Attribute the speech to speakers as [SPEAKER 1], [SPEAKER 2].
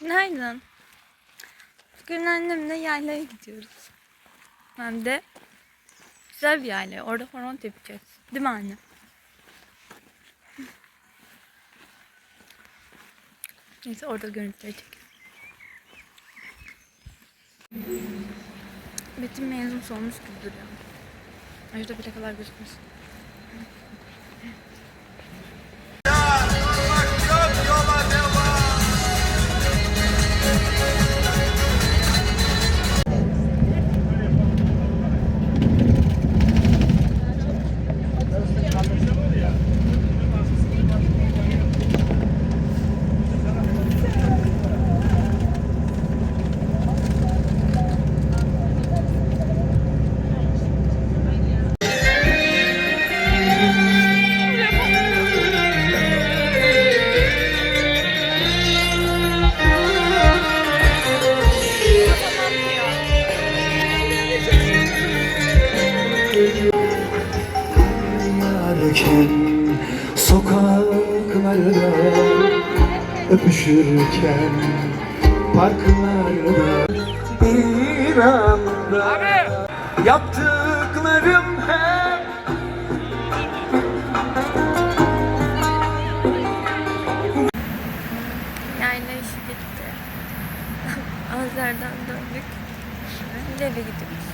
[SPEAKER 1] Günaydın. Bugün annemle yaylaya gidiyoruz. Hem de güzel bir yayla. Orada horon tepeceğiz. Değil mi anne? Neyse orada görüntüleri çekelim. Betim mezun olmuş gibi duruyor. Ajda bile kadar
[SPEAKER 2] Yarken sokaklarda öpüşürken parklarda bir anda yaptıklarım hep
[SPEAKER 1] Yayla işi bitti. Azer'den döndük. Şimdi eve gidiyoruz.